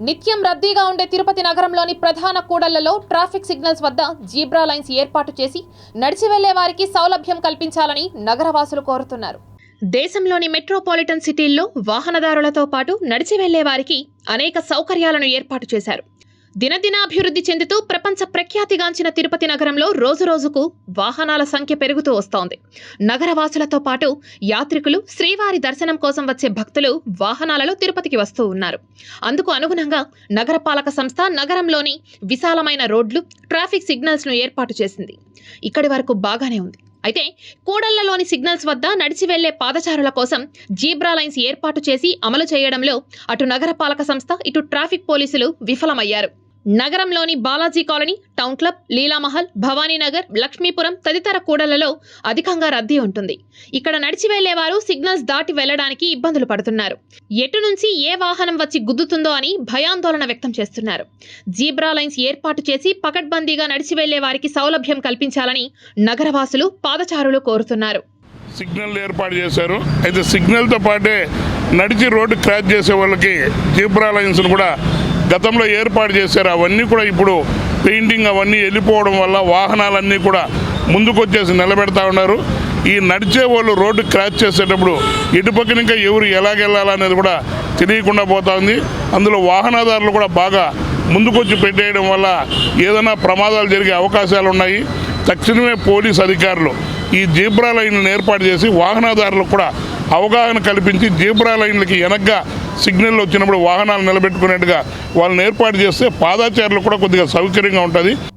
నిత్యం రద్దీగా ఉండే తిరుపతి నగరంలోని ప్రధాన కూడళ్ళలో ట్రాఫిక్ సిగ్నల్స్ వద్ద జీబ్రా లైన్స్ ఏర్పాటు చేసి నడిచి వెళ్ళే వారికి సౌలభ్యం కల్పించాలని నగరవాసులు కోరుతున్నారు. దేశంలోని మెట్రోపాలిటన్ సిటీల్లో వాహనదారులతో పాటు నడిచి వెళ్ళే వారికి అనేక సౌకర్యాలను ఏర్పాటు చేశారు. దినదినాభివృద్ధి చెందుతూ ప్రపంచ ప్రఖ్యాతిగాంచిన తిరుపతి నగరంలో రోజురోజుకు వాహనాల సంఖ్య పెరుగుతూ వస్తోంది. నగరవాసులతో పాటు యాత్రికులు శ్రీవారి దర్శనం కోసం వచ్చే భక్తులు వాహనాలలో తిరుపతికి వస్తూ ఉన్నారు. అందుకు అనుగుణంగా నగరపాలక సంస్థ నగరంలోని విశాలమైన రోడ్లు ట్రాఫిక్ సిగ్నల్స్ను ఏర్పాటు చేసింది. ఇక్కడి వరకు బాగానే ఉంది. అయితే కూడళ్ళలోని సిగ్నల్స్ వద్ద నడిచి వెళ్ళే పాదచారుల కోసం జీబ్రా లైన్స్ ఏర్పాటు చేసి అమలు చేయడంలో అటు నగరపాలక సంస్థ ఇటు ట్రాఫిక్ పోలీసులు విఫలమయ్యారు. నగరంలోని Balaji colony town club Leelamahal Bhavaninagar Lakshmipuram తదితర కూడలలో అధికంగా రద్దీ ఉంటుంది. ఇక్కడ నడిచి వెళ్ళేవారు సిగ్నల్స్ దాటి వెళ్ళడానికి ఇబ్బందులు పడుతున్నారు. ఎటు నుంచి ఏ వాహనం వచ్చి గుద్దుతుందో అని భయాందోళన వ్యక్తం చేస్తున్నారు. జీబ్రా లైన్స్ ఏర్పాటు చేసి పకడ్బందీగా నడిచి వెళ్ళే వారికి సౌలభ్యం కల్పించాలని నగరవాసులు పాదచారులు కోరుతున్నారు. సిగ్నల్ ఏర్పాటు చేశారు. అయితే సిగ్నల్తో పాటే నడిచి రోడ్డు క్రాస్ చేసే వాళ్ళకి జీబ్రా లైన్స్ను కూడా గతంలో ఏర్పాటు చేశారు. అవన్నీ కూడా ఇప్పుడు పెయింటింగ్ అవన్నీ వెళ్ళిపోవడం వల్ల వాహనాలన్నీ కూడా ముందుకొచ్చేసి నిలబెడతా ఉన్నారు. ఈ నడిచే వాళ్ళు రోడ్డు క్రాచ్ చేసేటప్పుడు ఇటుపక్కన ఇంకా ఎవరు ఎలాగెళ్ళాలనేది కూడా తెలియకుండా పోతా ఉంది. అందులో వాహనదారులు కూడా బాగా ముందుకొచ్చి పెట్టేయడం వల్ల ఏదైనా ప్రమాదాలు జరిగే అవకాశాలు ఉన్నాయి. తక్షణమే పోలీస్ అధికారులు ఈ జీబ్రా లైన్లను ఏర్పాటు చేసి వాహనదారులకు కూడా అవగాహన కల్పించి జీబ్రా లైన్లకి వెనక్గా సిగ్నల్ వచ్చినప్పుడు వాహనాలు నిలబెట్టుకునేట్టుగా వాళ్ళని ఏర్పాటు చేస్తే పాదాచారులు కూడా కొద్దిగా సౌకర్యంగా ఉంటుంది.